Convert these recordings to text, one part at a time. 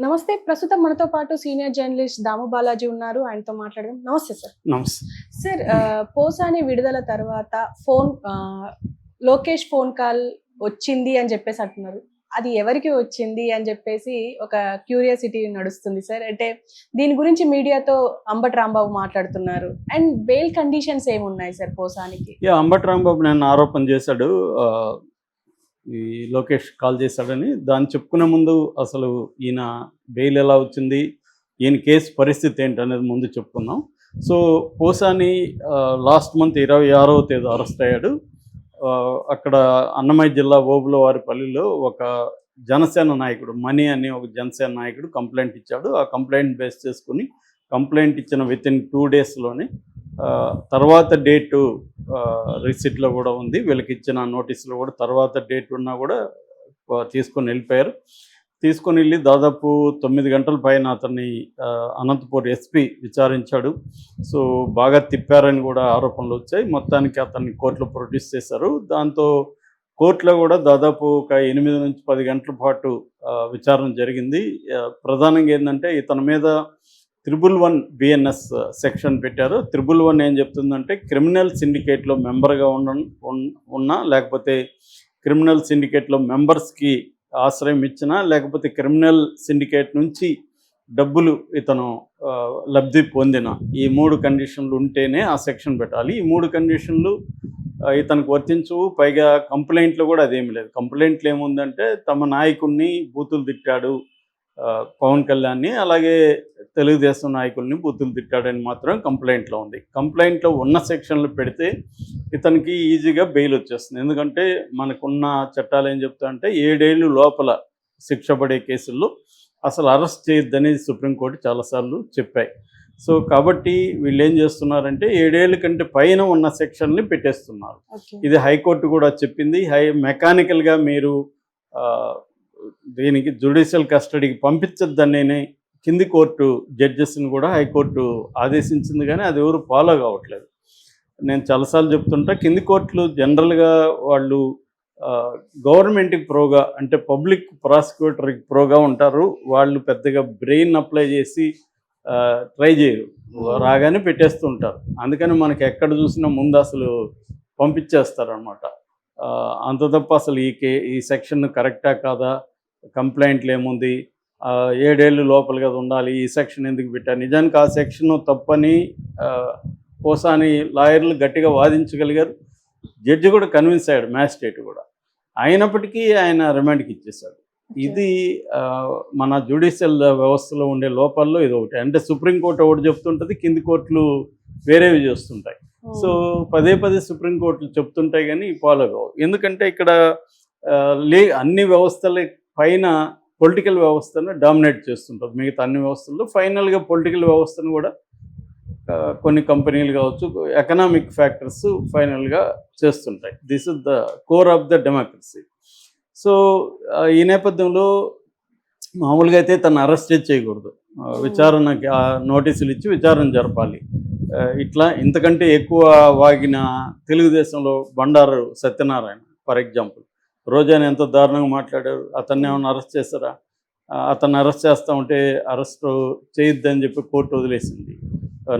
నమస్తే ప్రస్తుతం మనతో పాటు సీనియర్ జర్నలిస్ట్ దాము బాలాజీ ఉన్నారు. ఆయనతో మాట్లాడదాం. నమస్తే సార్. నమస్తే. సార్ పోసాని విడుదల తర్వాత ఫోన్ లోకేష్ ఫోన్ కాల్ వచ్చింది అని చెప్పేసి అంటున్నారు. అది ఎవరికి వచ్చింది అని చెప్పేసి ఒక క్యూరియాసిటీ నడుస్తుంది సార్. అంటే దీని గురించి మీడియాతో అంబటి రాంబాబు మాట్లాడుతున్నారు. అండ్ బెయిల్ కండిషన్స్ ఏమున్నాయి సార్ పోసానికి? అంబటి రాంబాబు నేను ఆరోపణ చేశాడు. ఈ లోకేష్ కాల్ చేశాడని దాన్ని చెప్పుకునే ముందు అసలు ఈయన బెయిల్ ఎలా వచ్చింది ఈయన కేసు పరిస్థితి ఏంటనేది ముందు చెప్పుకుందాం. సో పోసాని లాస్ట్ మంత్ ఇరవై ఆరవ తేదీ అరెస్ట్ అయ్యాడు. అక్కడ అన్నమయ్య జిల్లా ఓబులవారిపల్లిలో ఒక జనసేన నాయకుడు మనీ అని ఒక జనసేన నాయకుడు కంప్లైంట్ ఇచ్చాడు. ఆ కంప్లైంట్ బేస్ చేసుకుని కంప్లైంట్ ఇచ్చిన విత్ ఇన్ టూ డేస్లోనే తర్వాత డేటు రిసిట్లో కూడా ఉంది. వీళ్ళకి ఇచ్చిన నోటీసులో కూడా తర్వాత డేట్ ఉన్నా కూడా తీసుకొని వెళ్ళిపోయారు. తీసుకొని వెళ్ళి దాదాపు తొమ్మిది గంటల పైన అతన్ని అనంతపూర్ ఎస్పీ విచారించాడు. సో బాగా తిప్పారని కూడా ఆరోపణలు వచ్చాయి. మొత్తానికి అతన్ని కోర్టులో ప్రొడ్యూస్ చేశారు. దాంతో కోర్టులో కూడా దాదాపు ఒక ఎనిమిది నుంచి పది గంటల పాటు విచారణ జరిగింది. ప్రధానంగా ఏంటంటే ఇతని మీద triple one BNS uh, section పెట్టారు. త్రిబుల్ వన్ ఏం చెప్తుందంటే క్రిమినల్ సిండికేట్లో మెంబర్గా ఉన్న ఉన్నా లేకపోతే క్రిమినల్ సిండికేట్లో మెంబర్స్కి ఆశ్రయం ఇచ్చినా లేకపోతే క్రిమినల్ సిండికేట్ నుంచి డబ్బులు ఇతను uh, లబ్ధి పొందిన ఈ మూడు కండిషన్లు ఉంటేనే ఆ సెక్షన్ పెట్టాలి. ఈ మూడు కండిషన్లు uh, ఇతనికి వర్తించవు. పైగా కంప్లైంట్లు కూడా అదేమి లేదు. కంప్లైంట్లు ఏముందంటే తమ నాయకుడిని బూతులు తిట్టాడు. పవన్ కళ్యాణ్ని అలాగే తెలుగుదేశం నాయకుల్ని బూతులు తిట్టాడని మాత్రం కంప్లైంట్లో ఉంది. కంప్లైంట్లో ఉన్న సెక్షన్లు పెడితే ఇతనికి ఈజీగా బెయిల్ వచ్చేస్తుంది. ఎందుకంటే మనకున్న చట్టాలు ఏం చెప్తా అంటే ఏడేళ్ళు లోపల శిక్ష పడే కేసుల్లో అసలు అరెస్ట్ చేయొద్దని సుప్రీంకోర్టు చాలాసార్లు చెప్పాయి. సో కాబట్టి వీళ్ళు ఏం చేస్తున్నారంటే ఏడేళ్ళ కంటే పైన ఉన్న సెక్షన్ని పెట్టేస్తున్నారు. ఇది హైకోర్టు కూడా చెప్పింది. హై మెకానికల్గా మీరు దీనికి జుడిషియల్ కస్టడీకి పంపించొద్దనే కింది కోర్టు జడ్జెస్ని కూడా హైకోర్టు ఆదేశించింది కానీ అది ఎవరు ఫాలో కావట్లేదు. నేను చాలాసార్లు చెప్తుంటా కింది కోర్టులు జనరల్గా వాళ్ళు గవర్నమెంట్కి ప్రోగా అంటే పబ్లిక్ ప్రాసిక్యూటర్కి ప్రోగా ఉంటారు. వాళ్ళు పెద్దగా బ్రెయిన్ అప్లై చేసి ట్రై చేయరు. రాగానే పెట్టేస్తూ ఉంటారు అందుకని మనకి ఎక్కడ చూసినా ముందు అసలు పంపించేస్తారనమాట అంత తప్ప అసలు ఈ కే ఈ సెక్షన్ కరెక్టా కాదా? కంప్లైంట్లు ఏముంది? ఏడేళ్ళు లోపల కదా ఉండాలి ఈ సెక్షన్ ఎందుకు పెట్టారు? నిజానికి ఆ సెక్షన్ తప్పని ఆ, పోసాని లాయర్లు గట్టిగా వాదించగలిగారు. జడ్జి కూడా కన్విన్స్ అయ్యాడు మ్యాజిస్ట్రేట్ కూడా. అయినప్పటికీ ఆయన రిమాండ్కి ఇచ్చేశాడు. ఇది మన జ్యుడిషియల్ వ్యవస్థలో ఉండే లోపాల్లో ఇది ఒకటి. అంటే సుప్రీంకోర్టు ఒకటి చెప్తుంటుంది కింది కోర్టులు వేరేవి చేస్తుంటాయి. సో పదే పదే సుప్రీంకోర్టులు చెప్తుంటాయి కానీ ఫాలో కావు. ఎందుకంటే ఇక్కడ లే అన్ని వ్యవస్థల పైన పొలిటికల్ వ్యవస్థను డామినేట్ చేస్తుంటారు మిగతా అన్ని వ్యవస్థల్లో ఫైనల్గా పొలిటికల్ వ్యవస్థను కూడా కొన్ని కంపెనీలు కావచ్చు ఎకనామిక్ ఫ్యాక్టర్స్ ఫైనల్గా చేస్తుంటాయి. This is the core of the democracy so ఈ నేపథ్యంలో మామూలుగా అయితే తను అరెస్ట్ చేయకూడదు. విచారణకి ఆ, నోటీసులు ఇచ్చి విచారణ జరపాలి. ఇట్లా ఇంతకంటే ఎక్కువ వాగిన తెలుగుదేశంలో బండారు సత్యనారాయణ ఫర్ ఎగ్జాంపుల్ రోజాని ఎంత దారుణంగా మాట్లాడారు. అతన్ని ఏమైనా అరెస్ట్ చేస్తారా అతన్ని అరెస్ట్ చేస్తా ఉంటే అరెస్ట్ చేయొద్దని చెప్పి కోర్టు వదిలేసింది.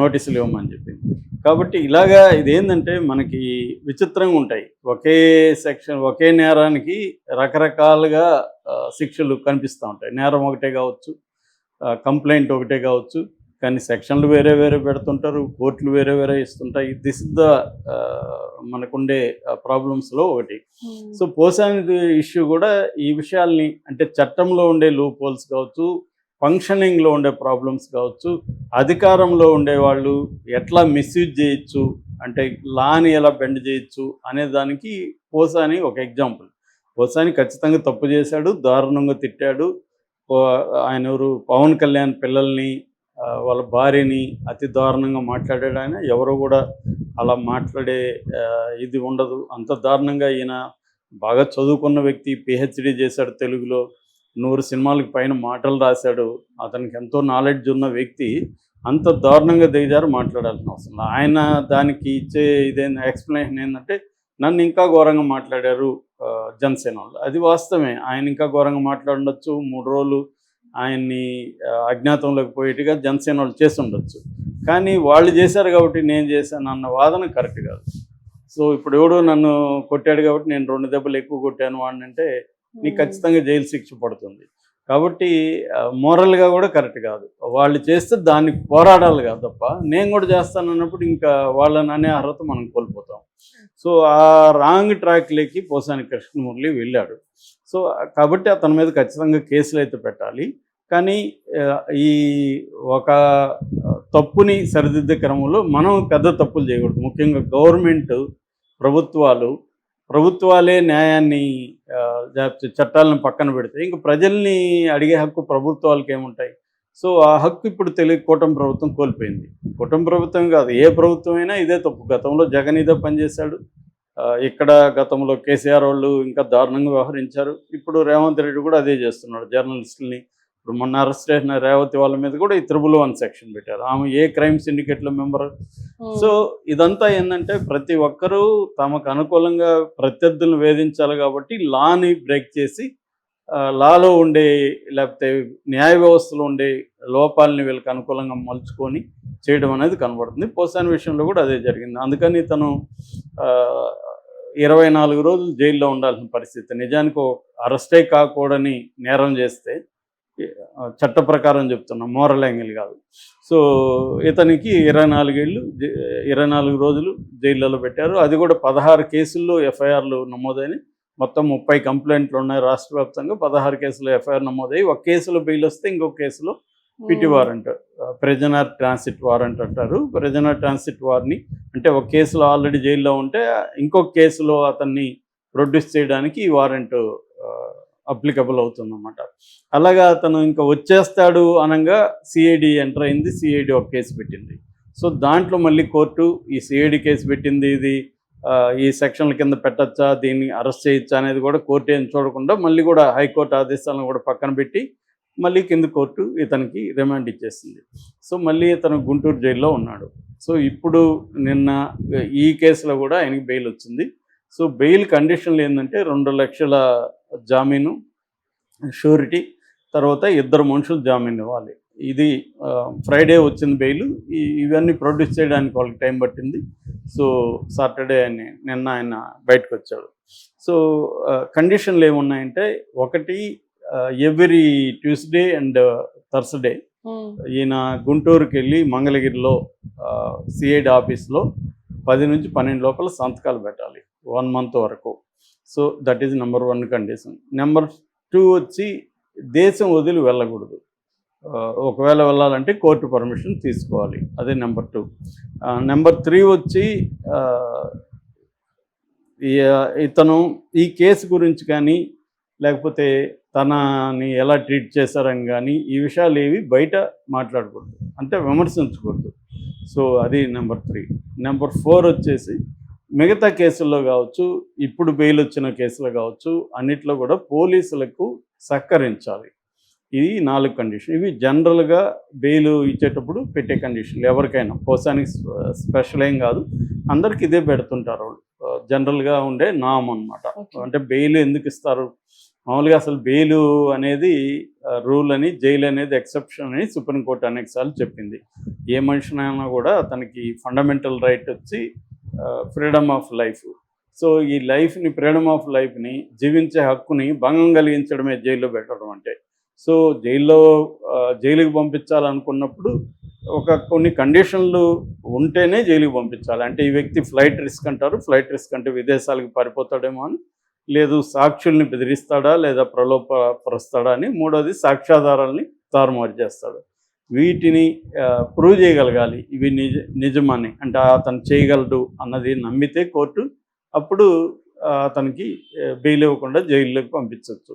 నోటీసులు ఇవ్వమని చెప్పి కాబట్టి ఇలాగా ఇదేంటంటే మనకి విచిత్రంగా ఉంటాయి. ఒకే సెక్షన్ ఒకే నేరానికి రకరకాలుగా శిక్షలు కనిపిస్తూ ఉంటాయి. నేరం ఒకటే కావచ్చు కంప్లైంట్ ఒకటే కావచ్చు. కానీ సెక్షన్లు వేరే వేరే పెడుతుంటారు కోర్టులు వేరే వేరే ఇస్తుంటాయి. దిస్ ద మనకుండే ప్రాబ్లమ్స్లో ఒకటి. సో పోసాని ఇష్యూ కూడా ఈ విషయాల్ని అంటే చట్టంలో ఉండే లూప్ హోల్స్ కావచ్చు ఫంక్షనింగ్లో ఉండే ప్రాబ్లమ్స్ కావచ్చు అధికారంలో ఉండే వాళ్ళు ఎట్లా మిస్యూజ్ చేయొచ్చు అంటే లాని ఎలా బెండ్ చేయొచ్చు అనే దానికి పోసాని ఒక ఎగ్జాంపుల్ పోసాని ఖచ్చితంగా తప్పు చేశాడు దారుణంగా తిట్టాడు. ఆయన ఎవరు? పవన్ కళ్యాణ్ పిల్లల్ని వాళ్ళ భార్యని అతి దారుణంగా మాట్లాడాడు ఆయన. ఎవరు కూడా అలా మాట్లాడే ఇది ఉండదు. అంత దారుణంగా ఈయన బాగా చదువుకున్న వ్యక్తి పిహెచ్డి చేశాడు తెలుగులో. నూరు సినిమాలకు పైన మాటలు రాశాడు. అతనికి ఎంతో నాలెడ్జ్ ఉన్న వ్యక్తి. అంత దారుణంగా దిగజారు మాట్లాడాల్సిన అవసరం లేదు. ఆయన దానికి ఇచ్చే ఇదేంటి ఎక్స్ప్లెనేషన్ ఏంటంటే నన్ను ఇంకా ఘోరంగా మాట్లాడారు జనసేన వాళ్ళు. అది వాస్తవమే. ఆయన ఇంకా ఘోరంగా మాట్లాడవచ్చు మూడు రోజులు ఆయన్ని అజ్ఞాతంలోకి పోయేట్టుగా జనసేన వాళ్ళు చేసి ఉండొచ్చు. కానీ వాళ్ళు చేశారు కాబట్టి నేను చేశాను అన్న వాదన కరెక్ట్ కాదు. సో ఇప్పుడు ఎవడో నన్ను కొట్టాడు కాబట్టి నేను రెండు దెబ్బలు ఎక్కువ కొట్టాను వాడిని అంటే నీకు ఖచ్చితంగా జైలు శిక్ష పడుతుంది. కాబట్టి మోరల్గా కూడా కరెక్ట్ కాదు. వాళ్ళు చేస్తే దానికి పోరాడాలి కాదు తప్ప. నేను కూడా చేస్తాను అన్నప్పుడు ఇంకా వాళ్ళని అనే అర్హత మనం కోల్పోతాం. సో ఆ రాంగ్ ట్రాక్లోకి పోసాని కృష్ణమురళి వెళ్ళాడు. సో కాబట్టి అతని మీద ఖచ్చితంగా కేసులు అయితే పెట్టాలి. కానీ ఈ ఒక తప్పుని సరిదిద్దే క్రమంలో మనం పెద్ద తప్పులు చేయకూడదు. ముఖ్యంగా గవర్నమెంట్ ప్రభుత్వాలు ప్రభుత్వాలే న్యాయాన్ని చట్టాలను పక్కన పెడితే ఇంకా ప్రజల్ని అడిగే హక్కు ప్రభుత్వాలకి ఏముంటాయి? సో ఆ హక్కు ఇప్పుడు తెలియ కూటమి ప్రభుత్వం కోల్పోయింది. కూటమి ప్రభుత్వం కాదు ఏ ప్రభుత్వం అయినా ఇదే తప్పు. గతంలో జగన్ ఇదే పనిచేశాడు ఇక్కడ గతంలో కేసీఆర్ వాళ్ళు ఇంకా దారుణంగా వ్యవహరించారు. ఇప్పుడు రేవంత్ రెడ్డి కూడా అదే చేస్తున్నాడు జర్నలిస్టుల్ని ఇప్పుడు మొన్న అరెస్ట్ చేసిన రేవతి వాళ్ళ మీద కూడా ఈ త్రిబుల్ వన్ సెక్షన్ పెట్టారు. ఆమె ఏ క్రైమ్ సిండికేట్లో మెంబర్ సో ఇదంతా ఏంటంటే ప్రతి ఒక్కరూ తమకు అనుకూలంగా ప్రత్యర్థులను వేధించాలి కాబట్టి లాని బ్రేక్ చేసి లాలో ఉండే లేకపోతే న్యాయ వ్యవస్థలో ఉండే లోపాలని వీళ్ళకి అనుకూలంగా మలుచుకొని చేయడం అనేది కనబడుతుంది. పోసాని విషయంలో కూడా అదే జరిగింది. అందుకని తను ఇరవై నాలుగు రోజులు జైల్లో ఉండాల్సిన పరిస్థితి. నిజానికి అరెస్టే కాకూడని నేరం చేస్తే చట్ట ప్రకారం చెప్తున్నాం మోరల్ యాంగిల్ కాదు. సో ఇతనికి ఇరవై నాలుగేళ్ళు ఇరవై నాలుగు రోజులు జైల్లో పెట్టారు. అది కూడా పదహారు కేసుల్లో ఎఫ్ఐఆర్లు నమోదైనాయి. మొత్తం ముప్పై కంప్లైంట్లు ఉన్నాయి రాష్ట్ర వ్యాప్తంగా. పదహారు కేసులు ఎఫ్ఐఆర్ నమోదయ్యి. ఒక కేసులో బెయిల్ వస్తే ఇంకొక కేసులో PT warrant prisoner transit warrant అంటారు. ప్రెజనర్ ట్రాన్సిట్ వార్ని అంటే ఒక కేసులో ఆల్రెడీ జైల్లో ఉంటే ఇంకొక కేసులో అతన్ని ప్రొడ్యూస్ చేయడానికి ఈ వారెంట్ అప్లికబుల్ అవుతుందన్నమాట. అలాగా అతను ఇంకా వచ్చేస్తాడు అనగా సిఐడి ఎంటర్ అయింది. సిఐడి ఒక కేసు పెట్టింది. సో దాంట్లో మళ్ళీ కోర్టు ఈ సిఐడి కేసు పెట్టింది ఇది. ఈ సెక్షన్ల కింద పెట్టచ్చా? దీన్ని అరెస్ట్ చేయొచ్చా అనేది కూడా కోర్టు ఏం చూడకుండా మళ్ళీ కూడా హైకోర్టు ఆదేశాలను కూడా పక్కన పెట్టి మళ్ళీ కింద కోర్టు ఇతనికి రిమాండ్ ఇచ్చేసింది. సో మళ్ళీ ఇతను గుంటూరు జైల్లో ఉన్నాడు. సో ఇప్పుడు నిన్న ఈ కేసులో కూడా ఆయనకి బెయిల్ వచ్చింది. సో బెయిల్ కండిషన్లు ఏంటంటే రెండు లక్షల జామీను షూరిటీ తర్వాత ఇద్దరు మనుషులు జామీన్ ఇవ్వాలి. ఇది ఫ్రైడే వచ్చింది బెయిల్. ఇవన్నీ ప్రొడ్యూస్ చేయడానికి వాళ్ళకి టైం పట్టింది. సో సాటర్డే ఆయన నిన్న ఆయన బయటకు వచ్చాడు. సో కండిషన్లు ఏమున్నాయంటే ఒకటి ఎవ్రీ ట్యూస్డే అండ్ థర్స్డే ఈయన గుంటూరుకి వెళ్ళి మంగళగిరిలో సిఐడి ఆఫీస్లో పది నుంచి పన్నెండు లోపల సంతకాలు పెట్టాలి. వన్ మంత్ వరకు. So that is number one condition number two వచ్చి దేశం వదిలి వెళ్ళకూడదు. ఒకవేళ వెళ్ళాలంటే కోర్టు పర్మిషన్ తీసుకోవాలి. అదే నెంబర్ టూ నెంబర్ త్రీ వచ్చి ఇతను ఈ కేసు గురించి కానీ లేకపోతే తనని ఎలా ట్రీట్ చేశారని కానీ ఈ విషయాలు ఏవి బయట మాట్లాడకూడదు. అంటే విమర్శించకూడదు. సో అది నెంబర్ త్రీ నెంబర్ ఫోర్ వచ్చేసి మిగతా కేసుల్లో కావచ్చు ఇప్పుడు బెయిల్ వచ్చిన కేసులో కావచ్చు అన్నిట్లో కూడా పోలీసులకు సహకరించాలి. ఇది నాలుగు కండిషన్. ఇవి జనరల్గా బెయిల్ ఇచ్చేటప్పుడు పెట్టే కండిషన్లు. ఎవరికైనా పోసానికి స్పెషల్ ఏం కాదు. అందరికి ఇదే పెడుతుంటారు వాళ్ళు. జనరల్గా ఉండే నామ్ అనమాట. అంటే బెయిల్ ఎందుకు ఇస్తారు? మామూలుగా అసలు బెయిల్ అనేది రూల్ అని జైలు అనేది ఎక్సెప్షన్ అని సుప్రీంకోర్టు అనేక సార్లు చెప్పింది. ఏ మనిషినైనా కూడా అతనికి ఫండమెంటల్ రైట్ వచ్చి ఫ్రీడమ్ ఆఫ్ లైఫ్. సో ఈ లైఫ్ని ఫ్రీడమ్ ఆఫ్ లైఫ్ని జీవించే హక్కుని భంగం కలిగించడమే జైల్లో పెట్టడం అంటే. సో జైల్లో జైలుకి పంపించాలనుకున్నప్పుడు ఒక కొన్ని కండిషన్లు ఉంటేనే జైలుకి పంపించాలి. అంటే ఈ వ్యక్తి ఫ్లైట్ రిస్క్ అంటారు. ఫ్లైట్ రిస్క్ అంటే విదేశాలకు పారిపోతాడేమో అని. లేదు సాక్షుల్ని బెదిరిస్తాడా లేదా ప్రలోభపరుస్తాడా అని. మూడోది సాక్ష్యాధారాలని తారుమారు చేస్తాడు. వీటిని ప్రూవ్ చేయగలగాలి. ఇవి నిజ నిజమని. అంటే అతను చేయగలడు అన్నది నమ్మితే కోర్టు అప్పుడు అతనికి బెయిల్ ఇవ్వకుండా జైల్లోకి పంపించవచ్చు.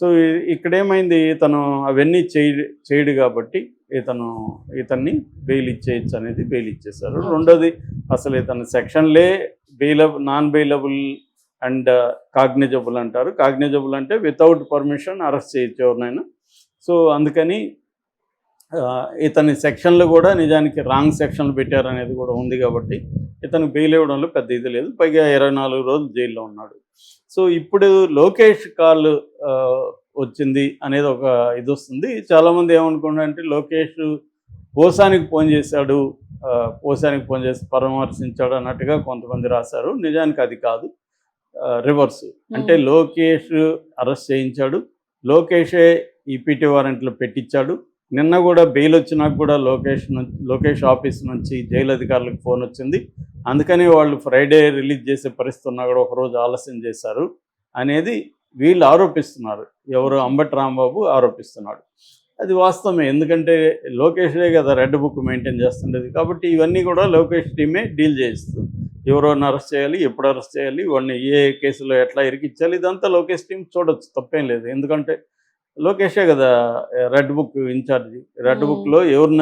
సో ఇక్కడేమైంది? ఇతను అవన్నీ చేయ చేయడు కాబట్టి ఇతను ఇతన్ని బెయిల్ ఇచ్చేయచ్చు అనేది బెయిల్ ఇచ్చేశారు. రెండోది అసలు ఇతను సెక్షన్లే bailable non bailable and cognizable అంటారు. కాగ్నిజబుల్ అంటే వితౌట్ పర్మిషన్ అరెస్ట్ చేయొచ్చు ఎవరినైనా. సో అందుకని ఇతని సెక్షన్లు కూడా నిజానికి రాంగ్ సెక్షన్లు పెట్టారు అనేది కూడా ఉంది కాబట్టి ఇతను బెయిల్ ఇవ్వడంలో పెద్ద ఇది లేదు. పైగా ఇరవై నాలుగు రోజులు జైల్లో ఉన్నాడు. సో ఇప్పుడు లోకేష్ కాల్ వచ్చింది అనేది ఒక ఇది వస్తుంది. చాలామంది ఏమనుకున్నారంటే లోకేష్ పోసానికి ఫోన్ చేశాడు పోసానికి ఫోన్ చేసి పరామర్శించాడు అన్నట్టుగా కొంతమంది రాశారు. నిజానికి అది కాదు. రివర్స్. అంటే లోకేష్ అరెస్ట్ చేయించాడు. లోకేషే ఈపీటీ వారెంట్లు పెట్టించాడు. నిన్న కూడా బెయిల్ వచ్చినాక కూడా లోకేష్ లోకేష్ ఆఫీస్ నుంచి జైలు అధికారులకు ఫోన్ వచ్చింది. అందుకని వాళ్ళు ఫ్రైడే రిలీజ్ చేసే పరిస్థితి ఉన్నా కూడా ఒకరోజు ఆలస్యం చేశారు అనేది వీళ్ళు ఆరోపిస్తున్నారు. ఎవరు అంబట్ రాంబాబు ఆరోపిస్తున్నాడు. అది వాస్తవమే. ఎందుకంటే లోకేష్డే కదా రెడ్ బుక్ మెయింటైన్ చేస్తుండేది. కాబట్టి ఇవన్నీ కూడా లోకేష్ టీమే డీల్ చేయిస్తుంది. ఎవరోని అరెస్ట్ చేయాలి ఎప్పుడు అరెస్ట్ చేయాలి వాడిని ఏ కేసులో ఎట్లా ఇరికిచ్చాలి ఇదంతా లోకేష్ టీం చూడొచ్చు. తప్పేం లేదు. ఎందుకంటే లోకేషే కదా రెడ్ బుక్ ఇన్ఛార్జి రెడ్. బుక్లో ఎవరిని